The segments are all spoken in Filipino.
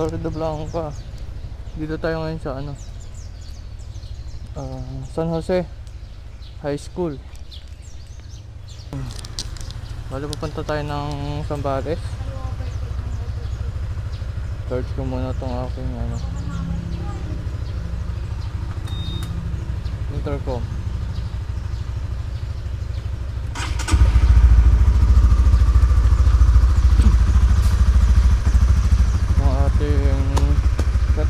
Florida Blanca. Dito tayo ngayon sa ano? ah, San Jose High School. Bali pupunta tayo ng Zambales. Search ko muna tong aking ano. Intercom. Yung ating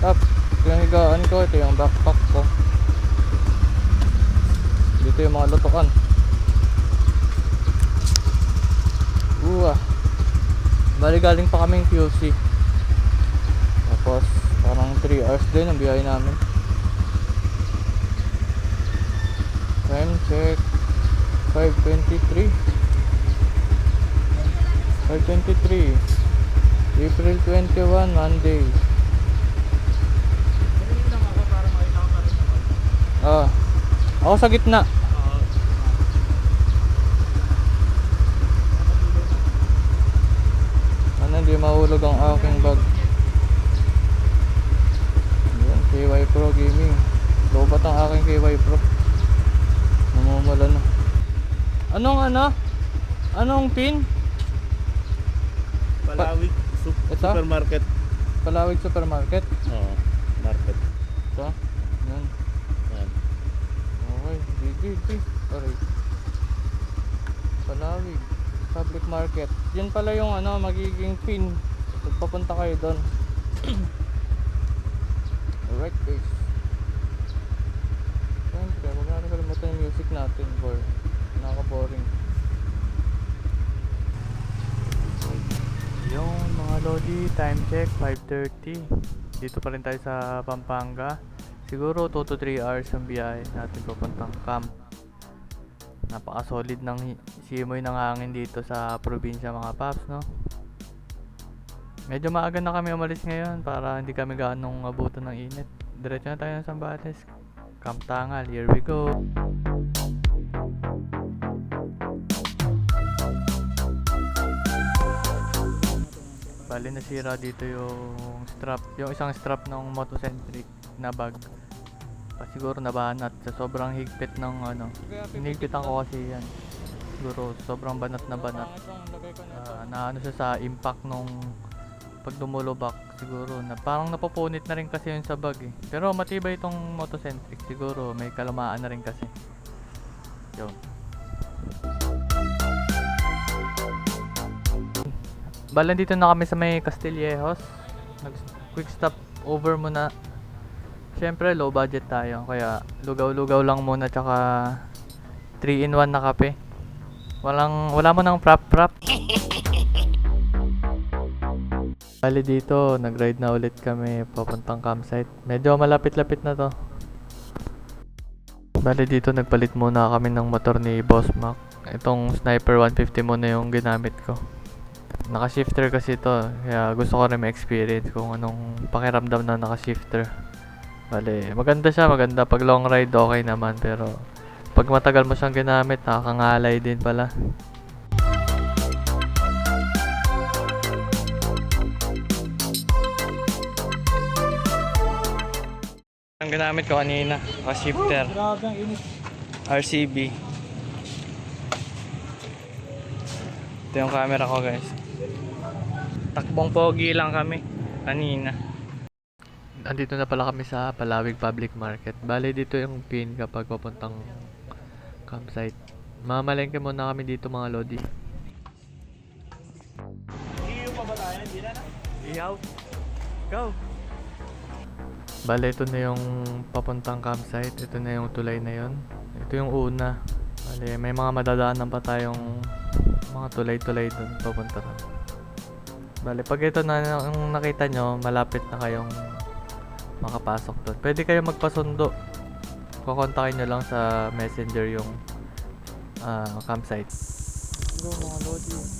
setup. Ito ko, ito yung backpack ko. Dito yung mga lutukan. Uwa. Bali galing pa kaming QC. Tapos parang 3 hours din ang biyahe namin. Time check. 5.23 5.23 April 21, Monday Ah, ako sa gitna Ano, hindi mahulog ang aking bag Yan, KY Pro Gaming Lobat ang aking KY Pro Namumula na Anong ano? Anong pin? Palawig Sup- Ito? Supermarket. Palawig Supermarket Oo, market. Ito Yan Yan. Okay, GG, Sorry Palawig Public Market. Yan pala yung ano, magiging pin. Pag kayo doon Alright guys. Siyempre, huwag natin kalimutan yung music natin for nakaka-boring. Yung mga Lodi, time check 5.30 Dito pa rin tayo sa Pampanga Siguro 2 to 3 hours ang biyahe natin papuntang camp. Napaka solid ng simoy ng hangin dito sa probinsya mga paps no? Medyo maaga na kami umalis ngayon para hindi kami gaanong abutan ng init. Diretso na tayo ng Sambales. Camp Tangal, here we go. Bali nasira dito yung strap, yung isang strap ng motocentric na bag. Pa siguro nabanat sa sobrang higpit ng ano. Hinigpitan ko kasi yan. Siguro sobrang banat na banat. Ah, na ano siya sa impact nung pag dumulubak siguro na parang napupunit na rin kasi yun sa bag eh. Pero matibay itong motocentric siguro may kalamaan na rin kasi. Yun. Bala dito na kami sa may Castillejos. Nag quick stop over muna. Siyempre low budget tayo kaya lugaw-lugaw lang muna tsaka 3 in 1 na kape. Walang wala mo nang prop prop. Bali dito, nag-ride na ulit kami papuntang campsite. Medyo malapit-lapit na to. Bali dito, nagpalit muna kami ng motor ni Boss Mac. Itong Sniper 150 muna yung ginamit ko. Naka-shifter kasi ito, kaya gusto ko rin ma-experience kung anong pakiramdam na naka-shifter. Bale, maganda siya, maganda pag long ride okay naman, pero pag matagal mo siyang ginamit, nakakangalay din pala. Ang ginamit ko kanina. Grabe ang init. RCB. Ito yung camera ko guys. Takbong pogi lang kami kanina. Andito na pala kami sa Palawig Public Market. Bale dito yung pin kapag papuntang campsite. Mamalengke muna kami dito mga lodi. Iyo pa ba tayo? Hindi na na. Go! Bale, ito na yung papuntang campsite. Ito na yung tulay na yon. Ito yung una. Bale, may mga madadaanan pa tayong mga tulay-tulay dun papunta ron. Bale, pag ito na yung nakita nyo, malapit na kayong makapasok doon. Pwede kayo magpasundo. Kukontakin nyo lang sa messenger yung ah, campsite. Go mga lodi.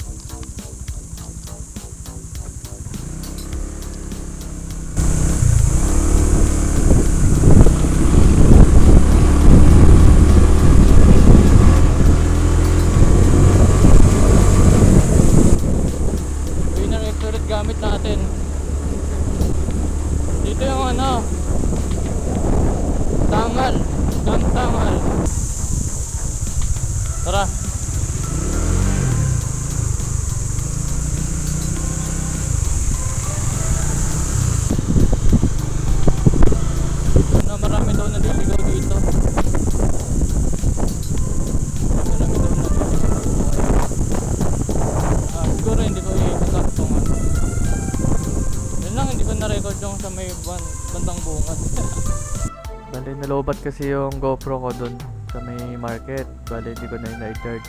Kasi yung GoPro ko dun sa may market. Bali, hindi ko na na-charge.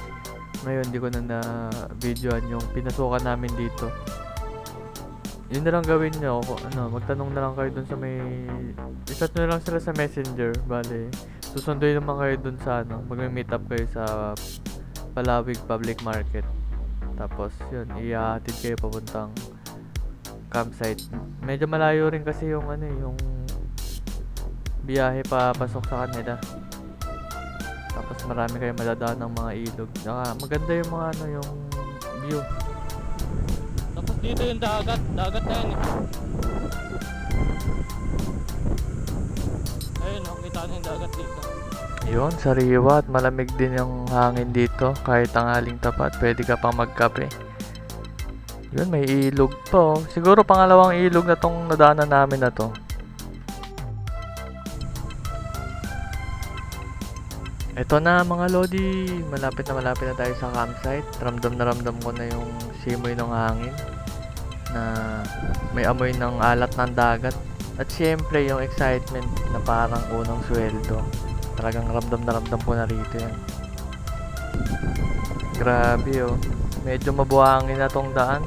Ngayon, hindi ko na na-videoan yung pinasukan namin dito. Yun na lang gawin nyo. Ano, magtanong na lang kayo dun sa may... Isat nyo lang sila sa messenger. Bali, susunduin naman kayo dun sa ano. Mag-meet up kayo sa Palawig Public Market. Tapos, yun, ihahatid kayo papuntang campsite. Medyo malayo rin kasi yung ano eh, yung biyahe pa pasok sa kanila. Tapos marami kayong madadaan ng mga ilog. Saka maganda yung mga ano yung view. Tapos dito yung dagat, dagat na yan eh. Ayun, oh, kita na yung dagat dito. Yun, sariwa at malamig din yung hangin dito. Kahit ang aling tapat, pwede ka pang magkape. Yun, may ilog pa oh. Siguro pangalawang ilog na tong nadaanan namin na to. Ito na mga Lodi, malapit na malapit na tayo sa campsite. Ramdam na ramdam ko na yung simoy ng hangin na may amoy ng alat ng dagat. At syempre yung excitement na parang unang sweldo. Talagang ramdam na ramdam ko na rito yan. Grabe oh. Medyo mabuhangin na tong daan.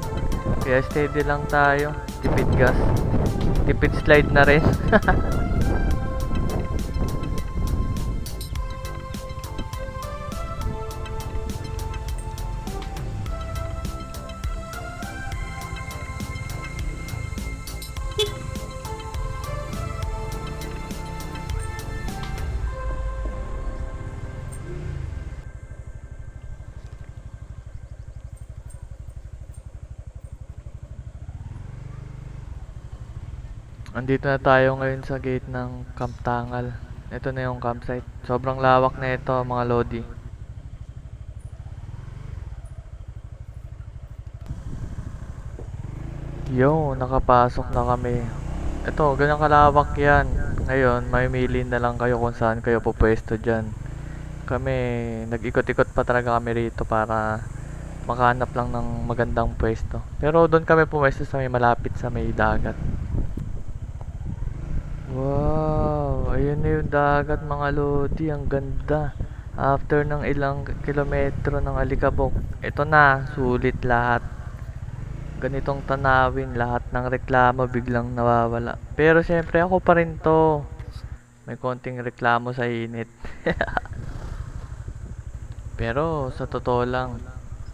Kaya steady lang tayo. Tipid gas. Tipid slide na rin. Andito na tayo ngayon sa gate ng Camp Tangal. Ito na yung campsite. Sobrang lawak na ito mga Lodi. Yo, nakapasok na kami. Ito, ganyan kalawak yan. Ngayon, may mili na lang kayo kung saan kayo pupwesto dyan. Kami, nag-ikot-ikot pa talaga kami rito para makahanap lang ng magandang pwesto. Pero doon kami pumwesto sa may malapit sa may dagat. Wow, ayun na yung dagat mga lodi, ang ganda. After ng ilang kilometro ng alikabok, ito na, sulit lahat. Ganitong tanawin, lahat ng reklamo biglang nawawala. Pero syempre ako pa rin to. May konting reklamo sa init. Pero sa totoo lang,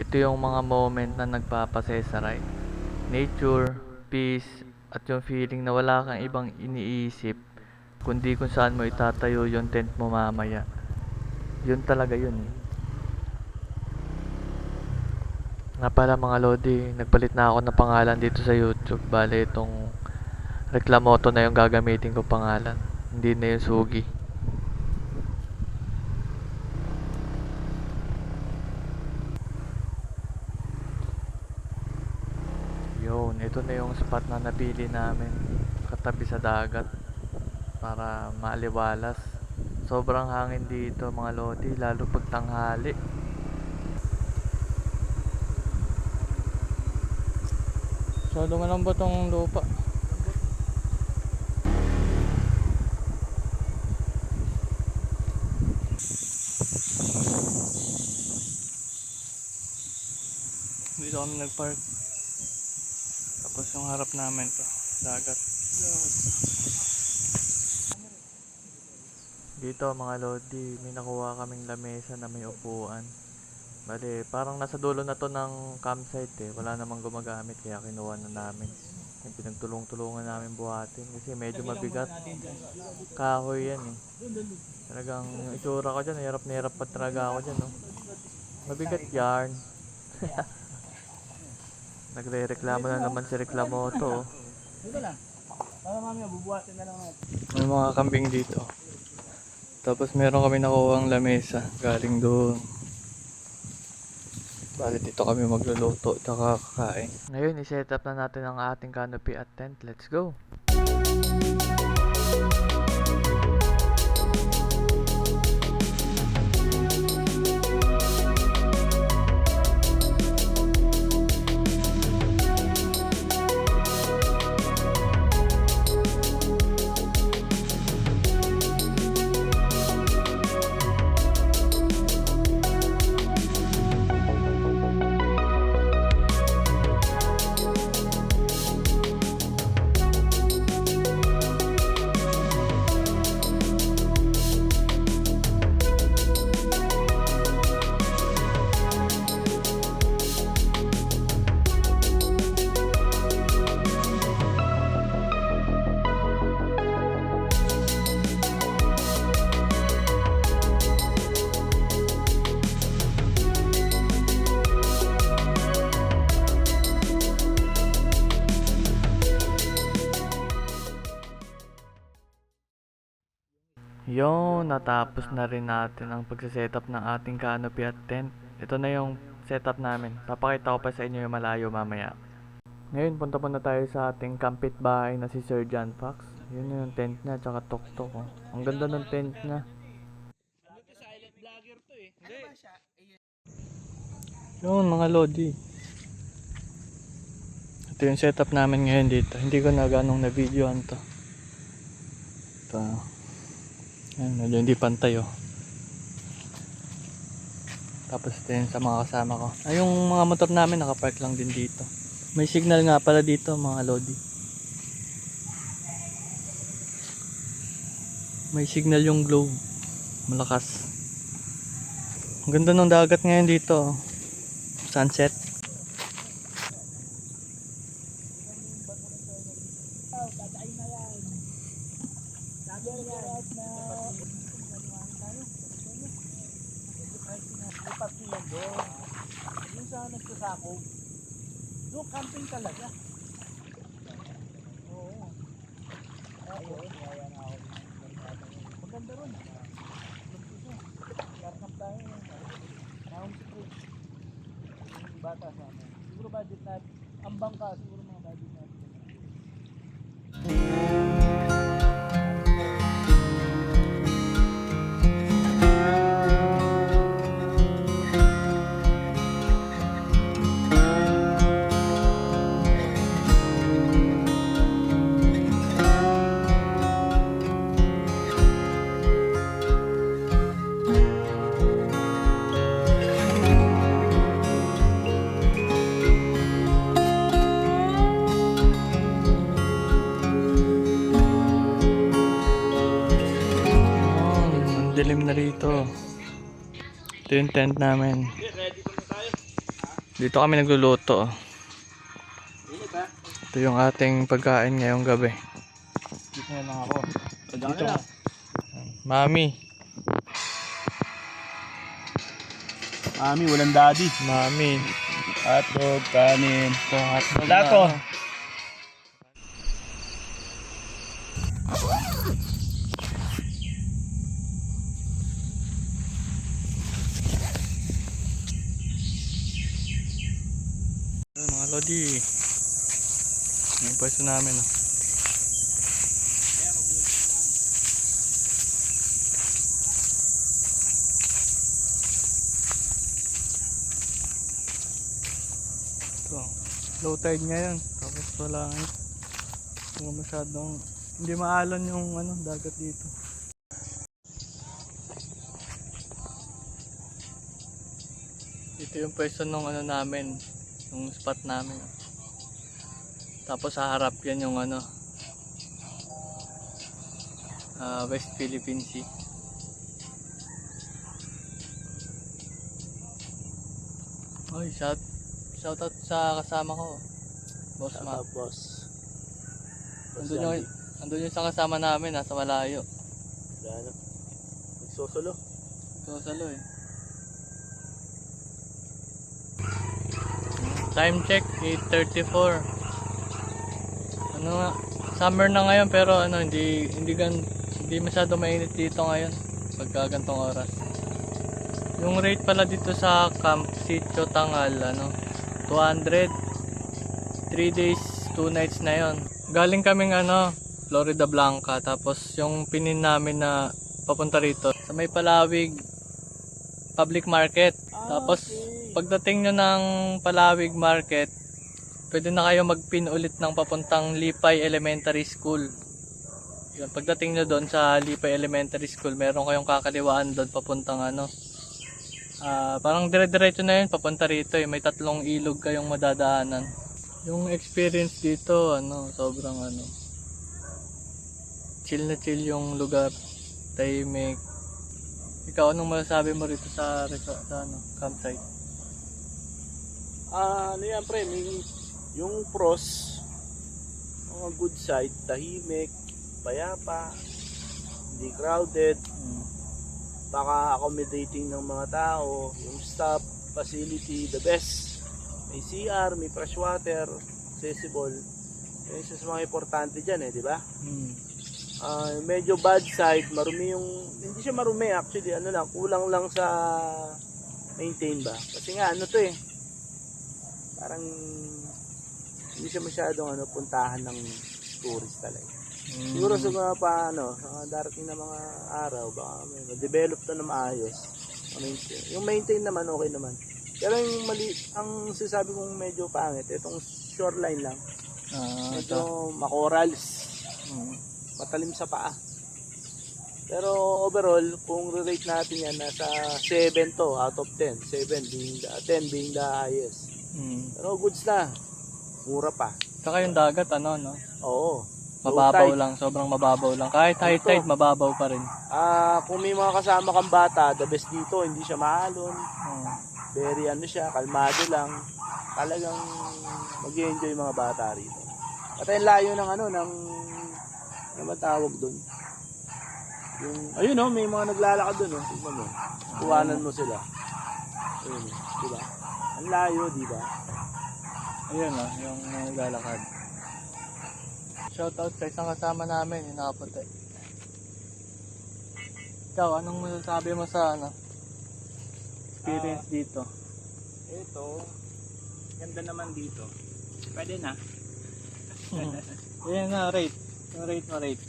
ito yung mga moment na nagpapasaya sa ride. Nature, peace, at yung feeling na wala kang ibang iniisip kundi kung saan mo itatayo yung tent mo mamaya. Yun talaga yun eh. Nga pala mga Lodi, nagpalit na ako ng pangalan dito sa YouTube. Bale, itong Reklamoto na yung gagamitin ko pangalan. Hindi na yung Sugi. Yun, ito na yung spot na napili namin katabi sa dagat para maaliwalas. Sobrang hangin dito mga lodi, lalo pag tanghali. Masyado malambot ang lupa. Dito kami nag-park. Tapos yung harap namin to, dagat. Dito mga lodi, may nakuha kaming lamesa na may upuan. Bali, parang nasa dulo na to ng campsite eh. Wala namang gumagamit kaya kinuha na namin. Yung pinagtulong-tulungan namin buhatin kasi medyo mabigat. Kahoy yan eh. Talagang yung itsura ko dyan, hirap na hirap pa talaga ako dyan. No? Mabigat yarn. Nagre-reklamo na naman si Reklamoto. oh. Dito lang. Para mamaya bubuhatin na lang natin. May mga kambing dito. Tapos meron kami nakuha ang lamesa galing doon. Bali dito kami magluluto at kakain. Ngayon, i-set up na natin ang ating canopy at tent. Let's go! Yo, natapos na rin natin ang pagsa-setup ng ating canopy at tent. Ito na yung setup namin. Papakita ko pa sa inyo yung malayo mamaya. Ngayon, punta muna tayo sa ating kampit bahay na si Sir John Fox. Yun yung tent niya, tsaka tok-tok. Oh. Ang ganda ng tent niya. Yun, mga lodi. Ito yung setup namin ngayon dito. Hindi ko na ganong na-videoan to. Ito. Ayan, medyo hindi pantay oh. Tapos yun sa mga kasama ko. Ay, yung mga motor namin nakapark lang din dito. May signal nga pala dito mga lodi. May signal yung globe. Malakas. Ang ganda ng dagat ngayon dito. oh. Sunset. Na rito. Ito yung tent namin. Dito kami nagluluto. Ito yung ating pagkain ngayong gabi. Dito na lang ako. Dito. Mami. Mami, walang daddy. Mami. Hotdog, kanin. Ito hotdog Wala lodi. Yung pwesto namin. Oh. Ito. Low tide ngayon. Tapos wala wala masyadong hindi maalon yung ano dagat dito. Dito yung pwesto nung ano namin, yung spot namin. Tapos sa harap yan yung ano ah, West Philippine Sea. Oy, shout shout out sa kasama ko. Boss Ma. boss. Andun yung, andun yung isang kasama namin, nasa malayo. Gano? Nagsusulo. Susalo eh. Time check, 8.34. Ano nga, summer na ngayon pero ano, hindi, hindi gan, hindi masyado mainit dito ngayon. Pagka gantong oras. Yung rate pala dito sa Camp Sitio Tangal, ano, 200. 3 days, 2 nights na yon. Galing kaming ano, Florida Blanca. Tapos yung pinin namin na papunta rito sa may Palawig Public Market. Tapos pagdating nyo ng Palawig Market, pwede na kayo magpin ulit ng papuntang Lipay Elementary School. Pagdating nyo doon sa Lipay Elementary School, meron kayong kakaliwaan doon papuntang ano. Ah, parang dire-diretso na yun papunta rito eh. May tatlong ilog kayong madadaanan. Yung experience dito, ano, sobrang ano. Chill na chill yung lugar. Tahimik. Ikaw, anong masasabi mo rito sa sa ano, campsite? Ah, ano yan pre, may, yung pros, mga good side, tahimik, payapa, hindi crowded, Hmm. baka accommodating ng mga tao, yung staff, facility, the best. May CR, may fresh water, accessible. Yan isa sa mga importante dyan eh, di ba? Hmm. Ah, medyo bad side, marumi yung hindi siya marumi actually, ano lang, kulang lang sa maintain ba. Kasi nga ano to eh. Parang hindi siya masyadong ano puntahan ng tourist talaga. Mm. Siguro sa mga pa ano, sa mga darating na mga araw baka may ma-develop to na maayos. Ma-maintain. Yung maintain naman okay naman. Pero yung mali, ang sinasabi kong medyo pangit, itong shoreline lang. Ito. Medyo makorals Mm. matalim sa paa. Pero overall, kung re-rate natin yan, nasa 7 to out of 10. 7 being the, 10 being the highest. Mm. Pero goods na. Mura pa. Saka yung dagat, ano, no? Oo. Mababaw tide. lang, sobrang mababaw lang. Kahit high Ito. tide, mababaw pa rin. Ah, kung may mga kasama kang bata, the best dito, hindi siya maalon. Mm. Very ano siya, kalmado lang. Talagang mag-enjoy mga bata rito. At ang layo ng ano, ng ano ba tawag doon? Yung, ayun oh, may mga naglalakad doon oh. Tingnan mo. Kuwanan mo sila. Ayun, oh, di ba? Ang layo, di ba? Ayun, ah, yung naglalakad. Shoutout sa isang kasama namin, yung nakaputi. Ikaw, anong masasabi mo sa ano? Experience dito? Ito, ganda naman dito. Pwede na. Ayan na, rate. Yung rate mo, rate.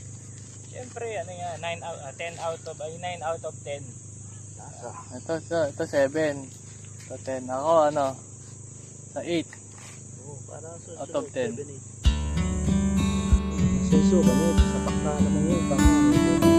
Siyempre, ano yan, 9 out, ah, 10 out of, ay 9 out of 10. Nasa. Ito, ito, ito 7. Ito 10. Ako, ano? Sa 8. Oh, para sa Out of 10. Seso kami, sapak na naman yun. Baka,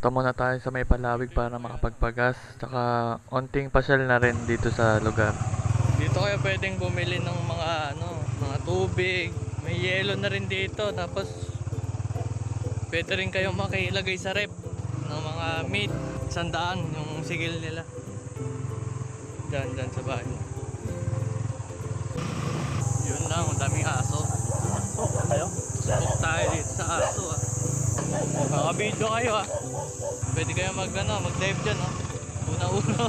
Punta muna tayo sa may palawig para makapagpagas. Tsaka onting pasyal na rin dito sa lugar. Dito kayo pwedeng bumili ng mga ano, mga tubig. May yelo na rin dito. Tapos pwede rin kayong makilagay sa rep ng mga meat. Sandaan yung sigil nila. Diyan, diyan sa bahay. Yun lang, ang daming aso. Oh, kayo? Subok tayo dito sa aso ah. Makabidyo kayo ah. Pwede kayo mag ano, mag dive dyan ah. Una-uno.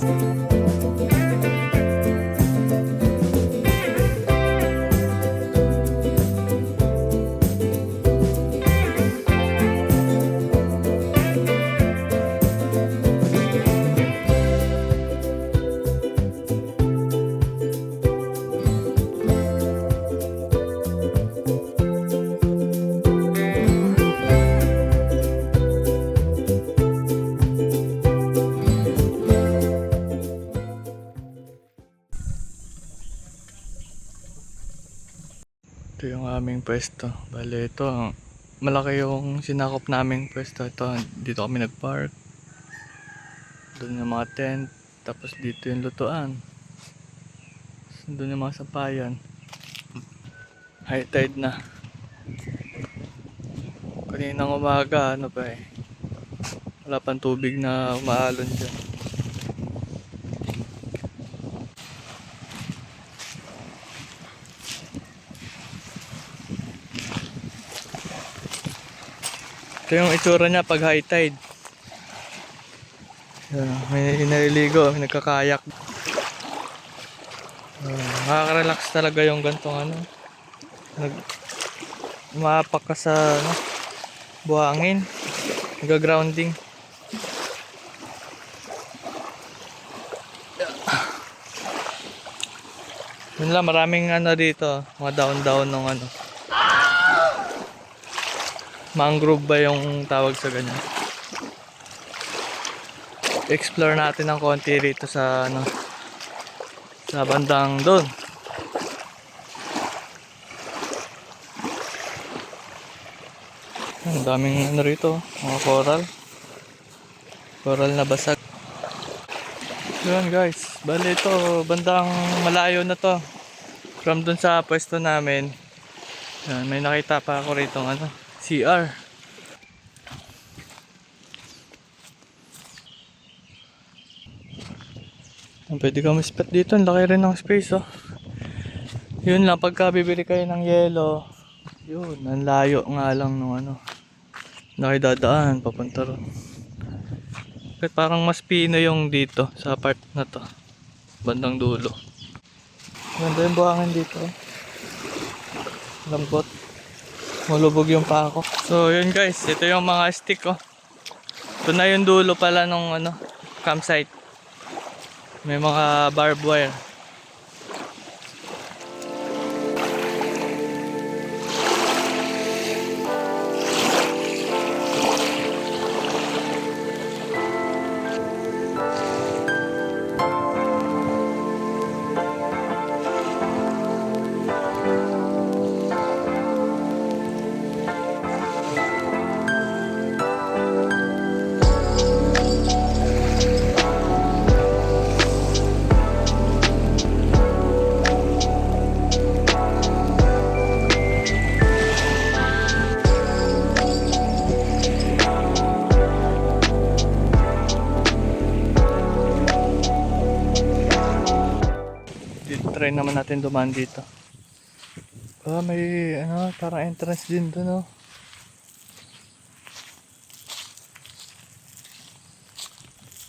Ito yung aming pwesto. Bale, ito. Malaki yung sinakop naming pwesto. Ito, dito kami nag-park. Doon yung mga tent. Tapos dito yung lutuan. Doon yung mga sapayan. High tide na. Kaninang umaga, ano pa eh. Wala pang tubig na umaalon dyan. Ito yung itsura niya pag high tide. Yan, may naliligo, may nagkakayak. Uh, nakaka-relax talaga yung gantong ano. Nag umapak ka sa ano, buhangin. Nag-grounding. Yun lang, maraming ano dito, mga down-down ng ano. Mangrove ba yung tawag sa ganyan? Explore natin ng konti rito sa ano sa bandang doon. Ang daming ano rito, mga coral. Coral na basag. Yun guys, bali ito, bandang malayo na to. From dun sa pwesto namin. Yan, may nakita pa ako rito ano, CR. Pwede ka spot dito. Ang laki rin ng space oh. Yun lang, pagka bibili kayo ng yelo, yun, ang layo nga lang nung ano. Nakidadaan, papunta ron. Kahit parang mas pino yung dito, sa part na to. Bandang dulo. Ganda yung buhangin dito. oh. Lambot. Malubog yung pa ako. So yun guys, ito yung mga stick oh. Ito na yung dulo pala nung ano, campsite. May mga barbed wire. Natin dumaan dito. Ah, may ano, parang entrance din doon, oh.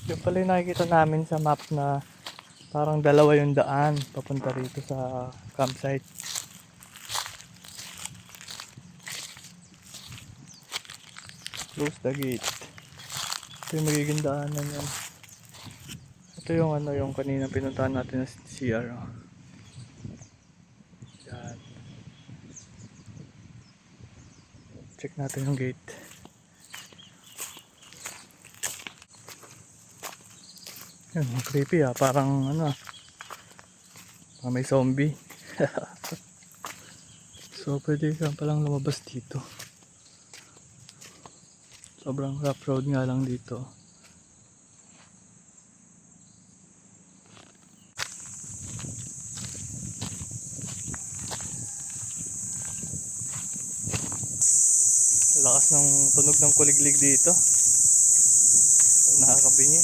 Yung pala yung nakikita namin sa map na parang dalawa yung daan papunta rito sa campsite. Close the gate. Ito yung magiging daanan yan. Ito yung ano yung kanina pinuntahan natin na CR. oh. Check natin yung gate. Ang creepy ah. Parang ano ah. Parang may zombie. so pwede ka palang lumabas dito. Sobrang rough road nga lang dito. Lakas ng tunog ng kuliglig dito. Nakakabingi.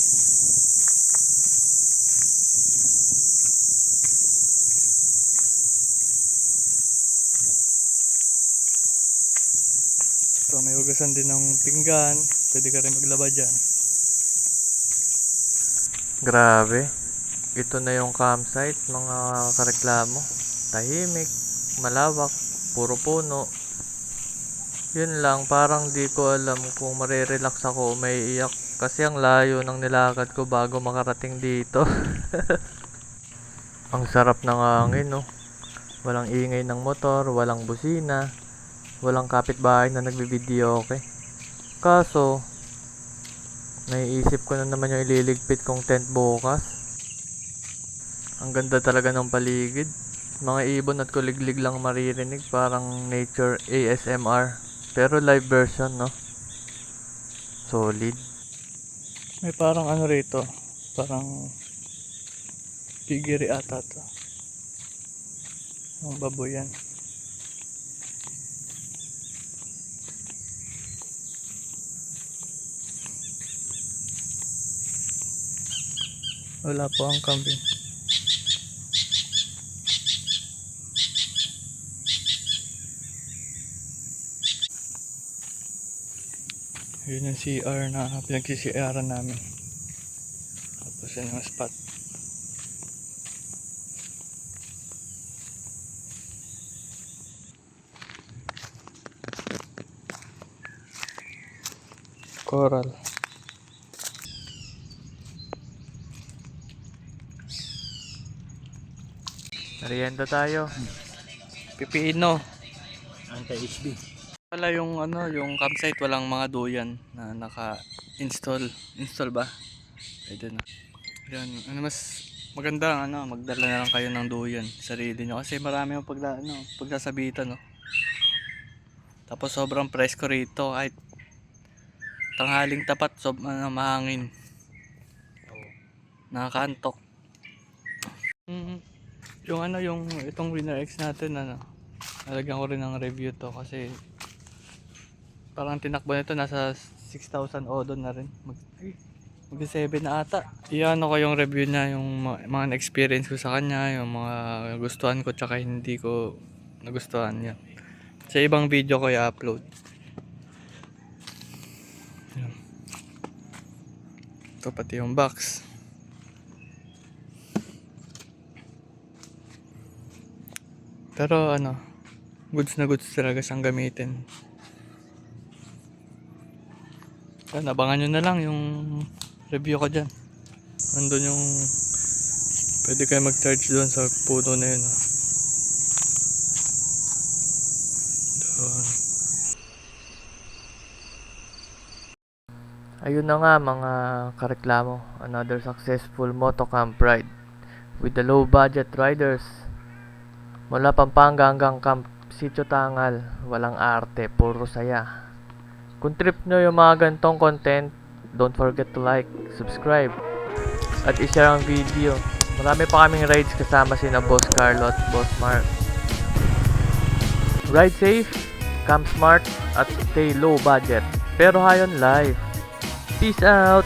So may hugasan din ng pinggan. Pwede ka rin maglaba dyan. Grabe. Ito na yung campsite mga kareklamo. Tahimik, malawak, puro puno. Yun lang, parang di ko alam kung marirelax ako o may iyak. Kasi ang layo ng nilakad ko bago makarating dito. ang sarap ng hangin, no? Walang ingay ng motor, walang busina, walang kapitbahay na nagbibideo, okay? Kaso, naiisip ko na naman yung ililigpit kong tent bukas. Ang ganda talaga ng paligid. Mga ibon at kuliglig lang maririnig, parang nature ASMR. Pero live version, no? Solid. May parang ano rito, parang pigiri ata to. Ang baboy yan. Wala po ang kambing. Yun yung CR na pinag-CCRan namin. Tapos yun yung spot. Coral. Merienda tayo. Pipino. Anti-HB. Wala yung ano, yung campsite walang mga duyan na naka-install. Install ba? Pwede na. Yan, ano mas maganda ano, magdala na lang kayo ng duyan sarili nyo kasi marami yung pagla ano, pagsasabitan no. Tapos sobrang presko rito kahit tanghaling tapat sob ano, mahangin. Nakakantok. Mm, yung ano yung itong Winner X natin ano, Lalagyan ko rin ng review to kasi parang tinakbo nito nasa 6,000 odo na rin. Mag, ay, Mag-7 na ata. Iyan ko yung review niya, yung mga, mga experience ko sa kanya, yung mga gustuhan ko tsaka hindi ko nagustuhan yan. Sa ibang video ko i-upload. Ito pati yung box. Pero ano, goods na goods talaga siyang gamitin. Yan, abangan nyo na lang yung review ko dyan. Nandun yung pwede kayo mag-charge doon sa puno na yun. ah. Doon. Ayun na nga mga kareklamo. Another successful motocamp ride with the low budget riders. Mula Pampanga hanggang Camp Sitio Tangal, walang arte, puro saya. Kung trip nyo yung mga gantong content, don't forget to like, subscribe, at ishare ang video. Marami pa kaming rides kasama sina Boss Carlo at Boss Mark. Ride safe, camp smart, at stay low budget. Pero hayon life. Peace out!